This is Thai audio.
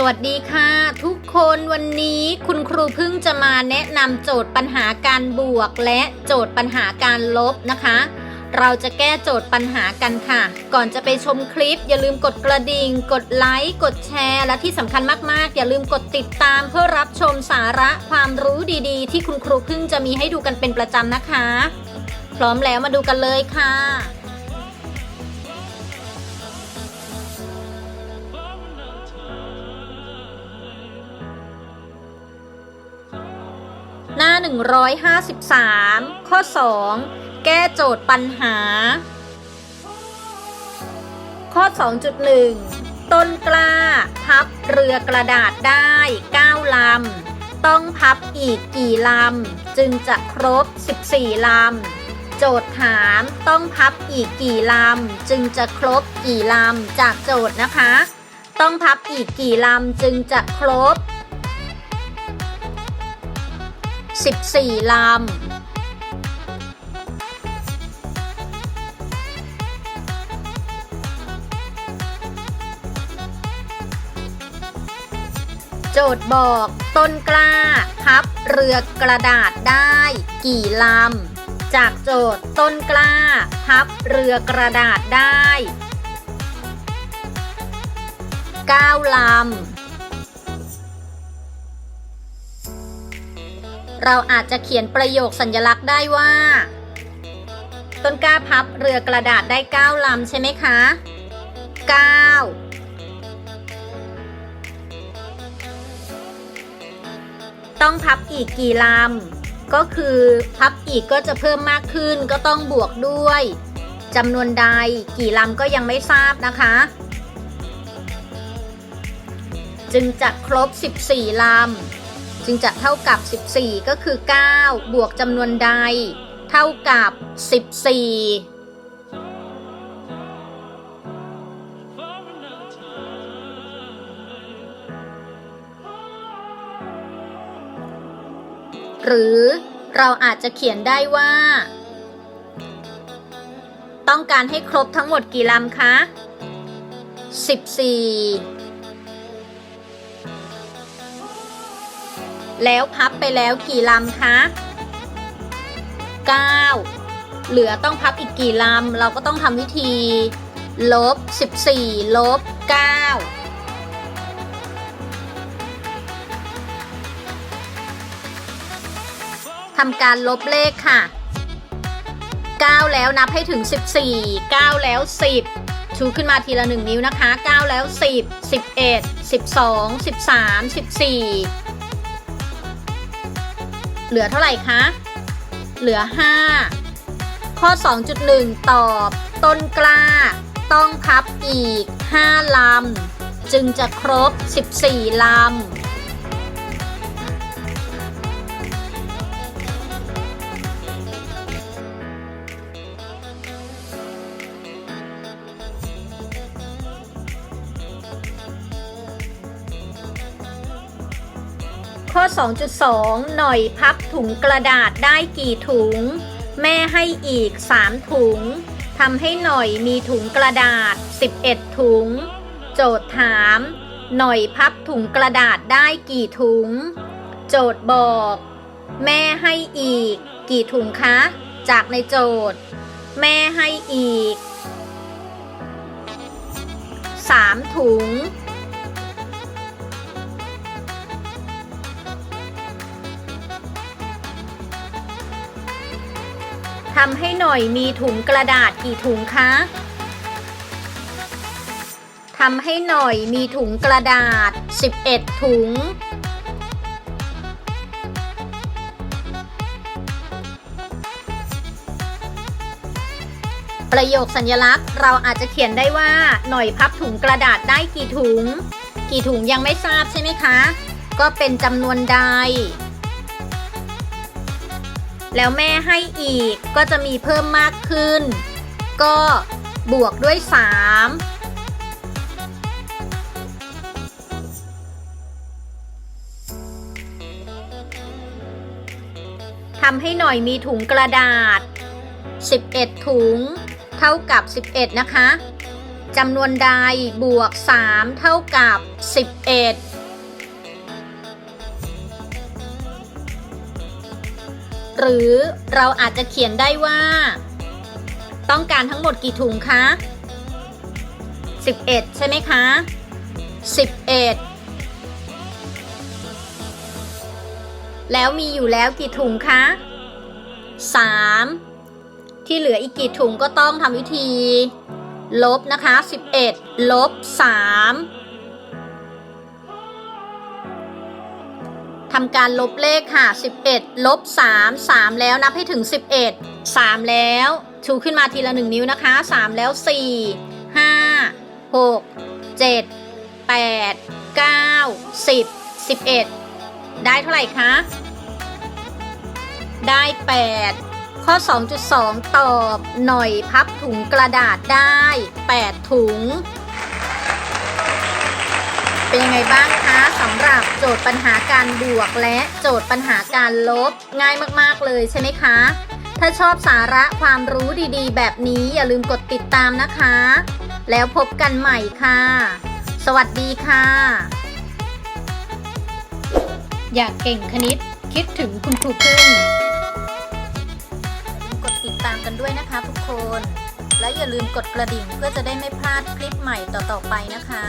สวัสดีค่ะ ทุกคนวันนี้คุณครูพิ่งจะมาแนะนำโจทย์ปัญหาการบวก และโจทย์ปัญหาการลบนะคะ เราจะแก้โจทย์ปัญหากันค่ะ ก่อนจะไปชมคลิป อย่าลืมกดกระดิ่ง กดไลค์กดแชร์ และที่สำคัญมากๆ อย่าลืมกดติดตามเพื่อรับชมสาระความรู้ดีๆ ที่คุณครูพิ่งจะมีให้ดูกันเป็นประจำนะคะ พร้อมแล้วมาดูกันเลยค่ะ 153 ข้อ 2 แก้โจทย์ปัญหา ข้อ 2.1 ต้นกล้า พับเรือกระดาษได้ 9 ลำ ต้องพับอีกกี่ลำ จึงจะครบ 14 ลำ โจทย์ถามต้องพับอีกกี่ลำ จึงจะครบกี่ลำ จากโจทย์นะคะ ต้องพับอีกกี่ลำ จึงจะครบ 14 ลำ โจทย์บอกต้นกล้าพับเรือกระดาษได้กี่ลำ จากโจทย์ต้นกล้าพับเรือกระดาษได้ 9 ลำ เราอาจจะเขียนประโยคสัญลักษณ์ได้ว่า ต้นกล้าพับเรือกระดาษได้ 9 ลำใช่ไหมคะ 9ต้องพับอีกกี่ลำ ก็คือพับอีกก็จะเพิ่มมากขึ้นก็ต้องบวกด้วยจำนวนใดกี่ลำก็ยังไม่ทราบนะคะ จึงจะครบ 14 ลำ จึงจะเท่ากับ 14 ก็คือ 9 บวกจำนวนใด เท่ากับ 14หรือเราอาจจะเขียนได้ว่า ต้องการให้ครบทั้งหมดกี่ลำคะ 14 แล้วพับไปแล้วกี่ลำคะ9เหลือต้องพับอีกกี่ลำ เราก็ต้องทำวิธีลบ 14ลบ9ทำการลบเลขค่ะ 9 แล้วนับให้ถึง 14 9 แล้ว 10 ชูขึ้นมาทีละ 1 นิ้วนะคะ 9 แล้ว 10 11 12 13 14 เหลือเท่าไหร่คะ เหลือ 5 ข้อ 2.1 ตอบ ต้นกล้า ต้องพับอีก 5 ลำ จึงจะครบ 14 ลำ ข้อ 2.2 หน่อยพับถุงกระดาษได้กี่ถุง แม่ให้อีก 3 ถุงทำให้หน่อยมีถุงกระดาษ 11 ถุง โจทย์ถาม หน่อยพับถุงกระดาษได้กี่ถุง โจทย์บอก แม่ให้อีก กี่ถุงคะ จากในโจทย์ แม่ให้อีก 3 ถุง ทำให้หน่อยมีถุงกระดาษกี่ถุงคะทำให้หน่อยมีถุงกระดาษ 11 ถุง ประโยคสัญลักษณ์เราอาจจะเขียนได้ว่า หน่อยพับถุงกระดาษได้กี่ถุง กี่ถุงยังไม่ทราบใช่ไหมคะ ก็เป็นจำนวนใด แล้วแม่ให้อีกก็จะมีเพิ่มมากขึ้น ก็บวกด้วย 3ทำให้หน่อยมีถุงกระดาษ 11 ถุง เท่ากับ 11 นะคะ จำนวนใดบวก 3 เท่ากับ 11 หรือเราอาจจะเขียนได้ว่า ต้องการทั้งหมดกี่ถุงคะ 11 ใช่ไหมคะ 11 แล้วมีอยู่แล้วกี่ถุงคะ 3 ที่เหลืออีกกี่ถุงก็ต้องทำวิธี ลบนะคะ 11 ลบ 3 ทำการลบเลขค่ะ 11 ลบ 3 3 แล้วนับให้ถึง 11 3 แล้วชูขึ้นมาทีละ 1 นิ้วนะคะ 3 แล้ว 4 5 6 7 8 9 10 11 ได้เท่าไหร่คะ ได้ 8 ข้อ 2.2 ตอบหน่อยพับถุงกระดาษได้ 8 ถุง เป็นยังไงบ้างคะสำหรับโจทย์ปัญหาการบวกและโจทย์ปัญหาการลบง่ายมากๆเลยใช่ไหมคะ ถ้าชอบสาระความรู้ดีๆ แบบนี้อย่าลืมกดติดตามนะคะ แล้วพบกันใหม่ค่ะ สวัสดีค่ะ อยากเก่งคณิตคิดถึงคุณครูพึ่งกดติดตามกันด้วยนะคะทุกคน และอย่าลืมกดกระดิ่งเพื่อจะได้ไม่พลาดคลิปใหม่ต่อๆไปนะคะ